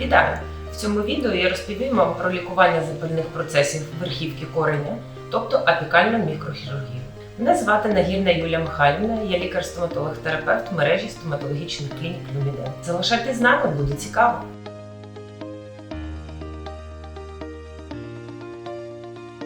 Вітаю! В цьому відео я розповім вам про лікування запальних процесів верхівки кореня, тобто апікальну мікрохірургію. Мене звати Нагірна Юлія Михайлівна, я лікар-стоматолог-терапевт в мережі стоматологічних клінік Люміде. Залишайтесь з нами, буде цікаво.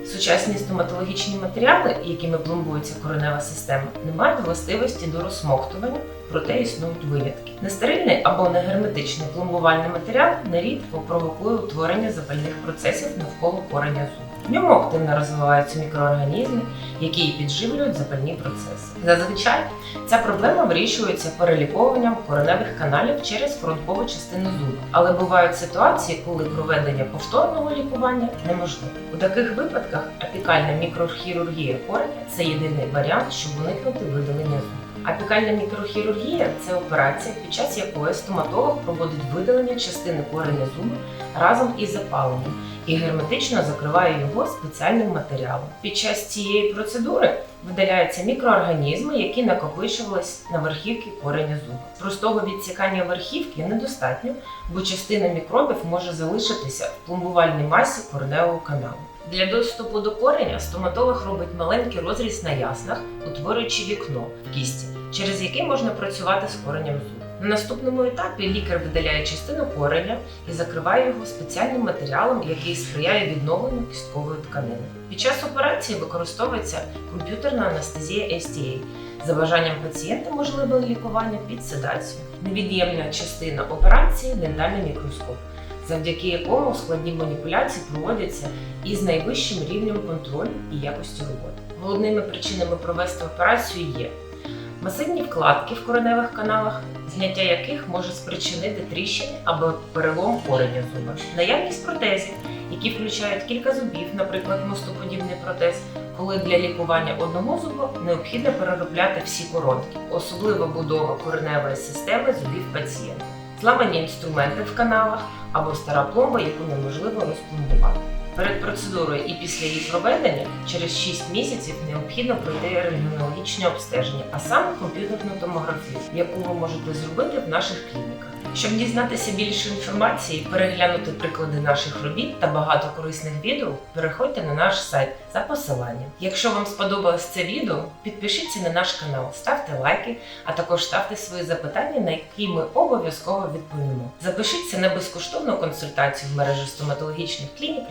Сучасні стоматологічні матеріали, якими пломбується коренева система, не мають властивості до розсмоктування, проте існують винятки. Нестерильний або негерметичний пломбувальний матеріал нерідко провокує утворення запальних процесів навколо кореня зубу. В ньому активно розвиваються мікроорганізми, які підживлюють запальні процеси. Зазвичай ця проблема вирішується переліковуванням кореневих каналів через коронкову частину зуба. Але бувають ситуації, коли проведення повторного лікування неможливо. У таких випадках апікальна мікрохірургія кореня це єдиний варіант, щоб уникнути видалення зубів. Апікальна мікрохірургія це операція, під час якої стоматолог проводить видалення частини кореня зуба разом із запаленням і герметично закриває його спеціальним матеріалом. Під час цієї процедури видаляються мікроорганізми, які накопичувались на верхівці кореня зуба. Простого відсікання верхівки недостатньо, бо частина мікробів може залишитися в пломбувальній масі кореневого каналу. Для доступу до кореня стоматолог робить маленький розріз на яснах, утворюючи вікно в кісті, через яке можна працювати з коренем зуба. На наступному етапі лікар видаляє частину кореня і закриває його спеціальним матеріалом, який сприяє відновленню кісткової тканини. Під час операції використовується комп'ютерна анестезія STA. За бажанням пацієнта можливе лікування під седацією. Невід'ємна частина операції дентальний мікроскоп, завдяки якому складні маніпуляції проводяться із найвищим рівнем контролю і якості роботи. Головними причинами провести операцію є масивні вкладки в кореневих каналах, зняття яких може спричинити тріщини або перелом кореня зуба, наявність протезів, які включають кілька зубів, наприклад, мостоподібний протез, коли для лікування одного зуба необхідно переробляти всі коронки, особлива будова кореневої системи зубів пацієнта, зламані інструменти в каналах або стара пломба, яку неможливо розпломбувати. Перед процедурою і після її проведення через 6 місяців необхідно пройти рентгенологічне обстеження, а саме комп'ютерну томографію, яку ви можете зробити в наших клініках. Щоб дізнатися більше інформації, переглянути приклади наших робіт та багато корисних відео, переходьте на наш сайт за посиланням. Якщо вам сподобалось це відео, підпишіться на наш канал, ставте лайки, а також ставте свої запитання, на які ми обов'язково відповімо. Запишіться на безкоштовну консультацію в мережі стоматологічних клінік